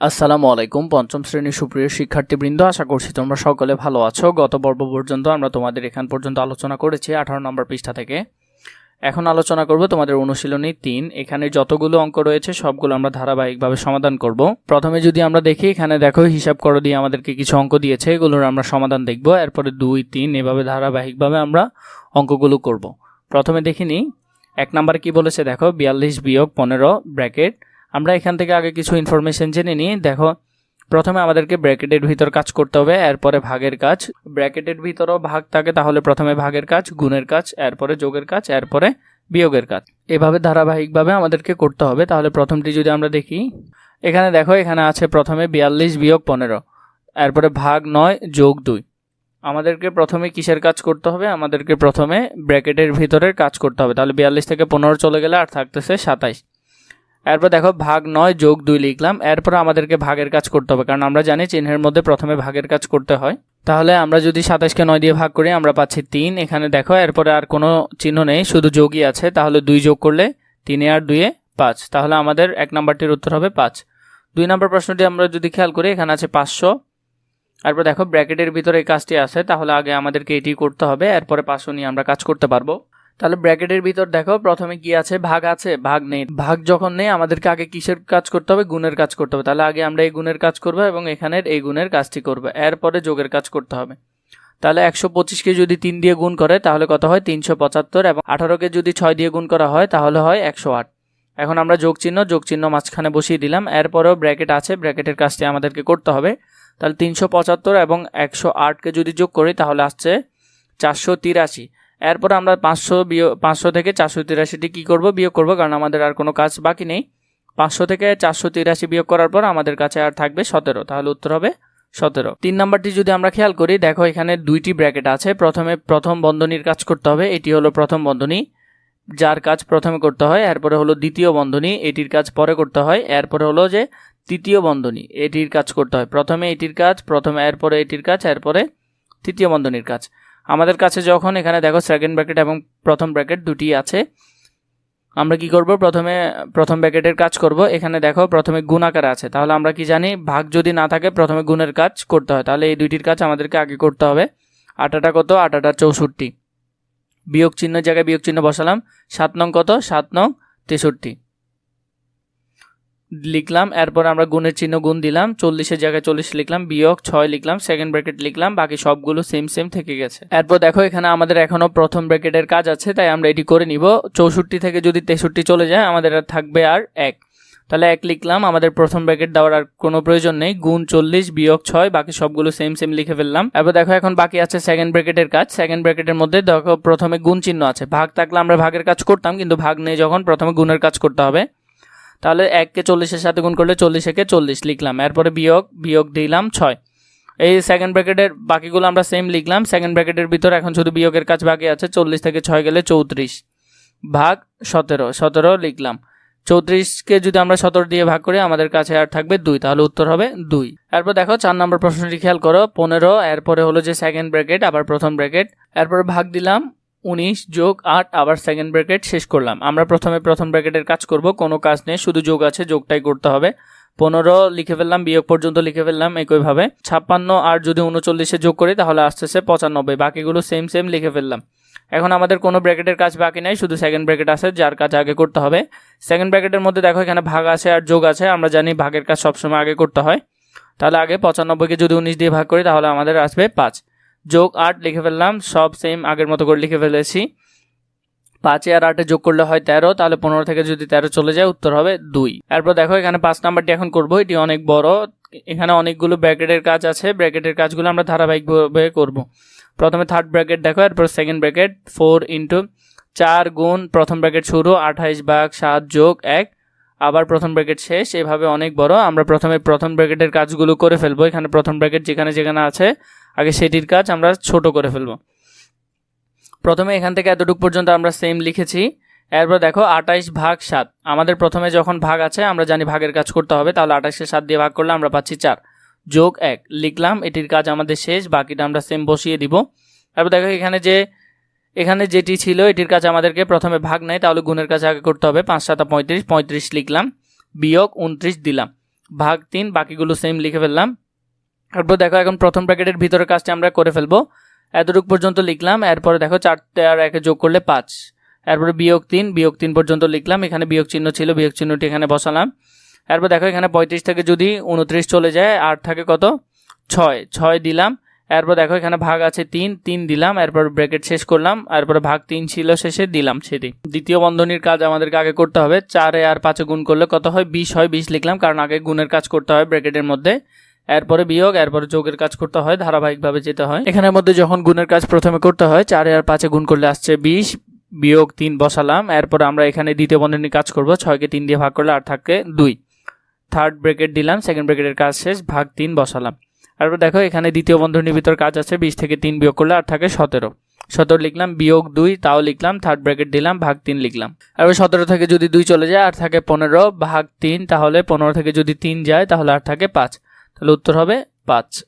আসসালামু আলাইকুম। পঞ্চম শ্রেণির সুপ্রিয় শিক্ষার্থীবৃন্দ, আশা করছি তোমরা সকলে ভালো আছো। গত পর্ব পর্যন্ত আমরা তোমাদের এখান পর্যন্ত আলোচনা করেছি আঠারো নম্বর পৃষ্ঠা থেকে। এখন আলোচনা করব তোমাদের অনুশীলনী তিন। এখানে যতগুলো অঙ্ক রয়েছে, সবগুলো আমরা ধারাবাহিকভাবে সমাধান করব। প্রথমে যদি আমরা দেখি, এখানে দেখো, হিসাব করো দিয়ে আমাদেরকে কিছু অঙ্ক দিয়েছে, এগুলোর আমরা সমাধান দেখব। এরপরে দুই, তিন, এভাবে ধারাবাহিকভাবে আমরা অঙ্কগুলো করব। প্রথমে দেখিনি এক নাম্বার কি বলেছে? দেখো, বিয়াল্লিশ বিয়োগ পনেরো, ব্র্যাকেট আমরা এখান থেকে আগে কিছু ইনফরমেশন জেনে নিই। দেখো, প্রথমে আমাদেরকে ব্র্যাকেটের ভিতর কাজ করতে হবে, এরপরে ভাগের কাজ। ব্র্যাকেটের ভিতরও ভাগ থাকে, তাহলে প্রথমে ভাগের কাজ, গুণের কাজ, এরপরে যোগের কাজ, এরপরে বিয়োগের কাজ। এভাবে ধারাবাহিকভাবে আমাদেরকে করতে হবে। তাহলে প্রথমটি যদি আমরা দেখি, এখানে দেখো, এখানে আছে প্রথমে বিয়াল্লিশ বিয়োগ পনেরো, এরপরে ভাগ নয়, যোগ দুই। আমাদেরকে প্রথমে কিসের কাজ করতে হবে? আমাদেরকে প্রথমে ব্র্যাকেটের ভিতরের কাজ করতে হবে। তাহলে বিয়াল্লিশ থেকে পনেরো চলে গেলে আর থাকতেছে সাতাইশ। এরপর দেখো ভাগ নয় যোগ দুই লিখলাম। এরপর আমাদেরকে ভাগের কাজ করতে হবে, কারণ আমরা জানি চিহ্নের মধ্যে প্রথমে ভাগের কাজ করতে হয়। তাহলে আমরা যদি সাতাশকে নয় দিয়ে ভাগ করি, আমরা পাচ্ছি তিন। এখানে দেখো, এরপরে আর কোনো চিহ্ন নেই, শুধু যোগই আছে। তাহলে দুই যোগ করলে তিনে আর দুইয়ে পাঁচ। তাহলে আমাদের এক নাম্বারটির উত্তর হবে পাঁচ। দুই নম্বর প্রশ্নটি আমরা যদি খেয়াল করি, এখানে আছে পাঁচশো। এরপর দেখো, ব্র্যাকেটের ভিতরে এই কাজটি আছে, তাহলে আগে আমাদেরকে এটি করতে হবে। এরপরে পাঁচশো নিয়ে আমরা কাজ করতে পারব। তাহলে ব্র্যাকেটের ভিতর দেখো, প্রথমে কি আছে? ভাগ আছে, ভাগ নেই। ভাগ যখন নেই, আমাদেরকে আগে কিসের কাজ করতে হবে? গুণের কাজ করতে হবে। তাহলে আগে আমরা এই গুণের কাজ করব এবং এখানের এই গুণের কাজটি করব। এরপরে যোগের কাজ করতে হবে। তাহলে একশো পঁচিশকে যদি তিন দিয়ে গুণ করে, তাহলে কত হয়? তিনশো পঁচাত্তর এবং আঠারোকে যদি ছয় দিয়ে গুণ করা হয়, তাহলে হয় একশো আট। এখন আমরা যোগ চিহ্ন যোগ চিহ্ন মাঝখানে বসিয়ে দিলাম। এরপরেও ব্র্যাকেট আছে, ব্র্যাকেটের কাজটি আমাদেরকে করতে হবে। তাহলে তিনশো পঁচাত্তর এবং একশো আটকে যদি যোগ করি, তাহলে আসছে চারশো তিরাশি। এরপর আমরা পাঁচশো বিয়োগ, পাঁচশো থেকে চারশো তিরাশিটি কী করব? বিয়োগ করব, কারণ আমাদের আর কোনো কাজ বাকি নেই। পাঁচশো থেকে চারশো তিরাশি বিয়োগ করার পর আমাদের কাছে আর থাকবে সতেরো। তাহলে উত্তর হবে সতেরো। তিন নাম্বারটি যদি আমরা খেয়াল করি, দেখো এখানে দুইটি ব্র্যাকেট আছে। প্রথমে প্রথম বন্ধনীর কাজ করতে হবে, এটি হলো প্রথম বন্ধনী, যার কাজ প্রথমে করতে হয়। এরপরে হলো দ্বিতীয় বন্ধনী, এটির কাজ পরে করতে হয়। এরপরে হলো যে তৃতীয় বন্ধনী, এটির কাজ করতে হয়। প্রথমে এটির কাজ, প্রথমে এরপরে এটির কাজ, এরপরে তৃতীয় বন্ধনীর কাজ। আমাদের কাছে যখন এখানে দেখো সেকেন্ড ব্র্যাকেট এবং প্রথম ব্র্যাকেট দুটি আছে, আমরা কি করব? প্রথমে, প্রথম ব্র্যাকেটের কাজ করব। এখানে দেখো প্রথমে গুণ আকারে আছে। তাহলে আমরা কি জানি? ভাগ যদি না থাকে, প্রথমে গুণের কাজ করতে হয়। তাহলে এই দুইটির কাজ আমাদেরকে আগে করতে হবে। আটাটা কত? আটাটা চৌষট্টি। বিয়োগ চিহ্ন জায়গায় বিয়োগ চিহ্ন বসালাম। সাত নং কত? সাত নং তেষট্টি। লিখলাম, এরপর আমরা গুণের চিহ্ন গুণ দিলাম, চল্লিশের জায়গায় চল্লিশ লিখলাম, বিয়োগ ছয় লিখলাম সেকেন্ড ব্র্যাকেট লিখলাম, বাকি সবগুলো সেম সেম থেকে গেছে। এরপর দেখো, এখানে আমাদের এখনও প্রথম ব্র্যাকেটের কাজ আছে, তাই আমরা এটি করে নিব। চৌষট্টি থেকে যদি তেষট্টি চলে যায়, আমাদের আর থাকবে আর এক। তাহলে এক লিখলাম, আমাদের প্রথম ব্র্যাকেট দেওয়ার আর কোনো প্রয়োজন নেই, গুণ চল্লিশ, বিয়োগ ছয়, বাকি সবগুলো সেম সেম লিখে ফেললাম। এরপর দেখো, এখন বাকি আছে সেকেন্ড ব্র্যাকেটের কাজ। সেকেন্ড ব্র্যাকেটের মধ্যে দেখো, প্রথমে গুণ চিহ্ন আছে। ভাগ থাকলে আমরা ভাগের কাজ করতাম, কিন্তু ভাগ নেই যখন, প্রথমে গুণের কাজ করতে হবে। তাহলে এককে চল্লিশের সাথে গুণ করলে চল্লিশ একে চল্লিশ লিখলাম। এরপরে বিয়োগ বিয়োগ দিলাম ছয়। এই সেকেন্ড ব্র্যাকেটের বাকিগুলো আমরা সেম লিখলাম। সেকেন্ড ব্র্যাকেটের ভিতর এখন শুধু বিয়োগের কাজ বাকি আছে। চল্লিশ থেকে ছয় গেলে চৌত্রিশ ভাগ সতেরো। সতেরো লিখলাম। চৌত্রিশকে যদি আমরা সতেরো দিয়ে ভাগ করি, আমাদের কাছে আর থাকবে দুই। তাহলে উত্তর হবে দুই। এরপর দেখো, চার নম্বর প্রশ্নটি খেয়াল করো। পনেরো, এরপরে হলো যে সেকেন্ড ব্র্যাকেট আবার প্রথম ব্র্যাকেট এরপরে ভাগ দিলাম উনিশ যোগ আট, আবার সেকেন্ড ব্র্যাকেট শেষ করলাম। আমরা প্রথমে প্রথম ব্র্যাকেটের কাজ করব, কোনো কাজ নেই, শুধু যোগ আছে, যোগটাই করতে হবে। পনেরো লিখে ফেললাম, বিয়োগ পর্যন্ত লিখে ফেললাম একইভাবে। ছাপ্পান্ন আর যদি উনচল্লিশে যোগ করি, তাহলে আসতেছে পঁচানব্বই, বাকিগুলো সেম সেম লিখে ফেললাম। এখন আমাদের কোনো ব্র্যাকেটের কাজ বাকি নেই, শুধু সেকেন্ড ব্র্যাকেট আছে, যার কাজ আগে করতে হবে। সেকেন্ড ব্র্যাকেটের মধ্যে দেখো এখানে ভাগ আছে আর যোগ আছে, আমরা জানি ভাগের কাজ সবসময় আগে করতে হয়। তাহলে আগে পঁচানব্বইকে যদি উনিশ দিয়ে ভাগ করি, তাহলে আমাদের আসবে পাঁচ। যোগ আট লিখে ফেললাম, সব সেম আগের মতো করে লিখে ফেলেছি। পাঁচে আর আটে যোগ করলে হয় তেরো, তাহলে পনেরো থেকে যদি তেরো চলে যায়, উত্তর হবে দুই। এরপর দেখো, এখানে পাঁচ নাম্বারটি এখন করব, এটি অনেক বড়। এখানে অনেকগুলো ব্র্যাকেটের কাজ আছে, ব্র্যাকেটের কাজগুলো আমরা ধারাবাহিকভাবে করব। প্রথমে থার্ড ব্র্যাকেট দেখো, এরপর সেকেন্ড ব্র্যাকেট ফোর ইন্টু চার গুণ প্রথম ব্র্যাকেট শুরু, আঠাইশ ভাগ সাত যোগ এক। আবার প্রথম ব্র্যাকেট শেষ, এভাবে অনেক বড়, আমরা প্রথমে প্রথম ব্র্যাকেটের কাজগুলো করে ফেলব, এখানে প্রথম ব্র্যাকেট যেখানে যেখানে আছে, আগে সেটির কাজ আমরা ছোট করে ফেলব। প্রথমে এখান থেকে এতটুকু পর্যন্ত আমরা সেম লিখেছি। এরপর দেখো, আঠাইশ ভাগ সাত। আমাদের প্রথমে যখন ভাগ আছে, আমরা জানি ভাগের কাজ করতে হবে, তাহলে আঠাশকে সাত দিয়ে ভাগ করলে আমরা পাচ্ছি চার। যোগ এক, লিখলাম, এটির কাজ আমাদের শেষ, বাকিটা আমরা সেম বসিয়ে দিব। তারপর দেখো, এখানে যে এখানে যেটি ছিল, এটির কাছে আমাদেরকে প্রথমে ভাগ নেয়, তাহলে গুণের কাছে আগে করতে হবে পাঁচ সাতা পঁয়ত্রিশ পঁয়ত্রিশ লিখলাম, বিয়োগ উনত্রিশ দিলাম, ভাগ তিন, বাকিগুলো সেম লিখে ফেললাম। তারপর দেখো এখন প্রথম ব্র্যাকেটের ভিতরের কাজটি আমরা করে ফেলব। এতটুকু পর্যন্ত লিখলাম, এরপরে দেখো চারটে আর একে যোগ করলে পাঁচ। এরপরে বিয়োগ তিন বিয়োগ তিন পর্যন্ত লিখলাম, এখানে বিয়োগ চিহ্ন ছিল, বিয়োগ চিহ্নটি এখানে বসালাম। এরপর দেখো এখানে পঁয়ত্রিশ থেকে যদি উনত্রিশ চলে যায় আর থাকে কত? ছয় ছয় দিলাম এরপর দেখো এখানে ভাগ আছে তিন তিন দিলাম, এরপর ব্র্যাকেট শেষ করলাম, এরপরে ভাগ তিন ছিল শেষে দিলাম সেটি। দ্বিতীয় বন্ধনীর কাজ আমাদেরকে আগে করতে হবে, চারে আর পাঁচে গুণ করলে কত হয়? বিশ হয়, বিশ লিখলাম, কারণ আগে গুণের কাজ করতে হয় ব্র্যাকেটের মধ্যে। এরপরে বিয়োগ, এরপরে যোগের কাজ করতে হয়, ধারাবাহিকভাবে যেতে হয়। এখানের মধ্যে যখন গুণের কাজ প্রথমে করতে হয়, চারে আর পাঁচে গুণ করলে আসছে বিশ, বিয়োগ তিন বসালাম, এরপর আমরা এখানে দ্বিতীয় বন্ধনীর কাজ করব, ছয়কে তিন দিয়ে ভাগ করলে আর থাকে দুই। থার্ড ব্রেকেট দিলাম সেকেন্ড ব্রেকেটের কাজ শেষ, ভাগ তিন বসালাম। তারপর দেখো, এখানে দ্বিতীয় বন্ধনীর ভিতর কাজ আছে, বিশ থেকে তিন বিয়োগ করলে আর থাকে সতেরো। সতেরো লিখলাম, বিয়োগ দুই, তাও লিখলাম থার্ড ব্র্যাকেট দিলাম, ভাগ তিন লিখলাম। আর সতেরো থেকে যদি দুই চলে যায় আর থাকে পনেরো, ভাগ তিন, তাহলে পনেরো থেকে যদি তিন যায়, তাহলে আর থাকে পাঁচ। তাহলে উত্তর হবে পাঁচ।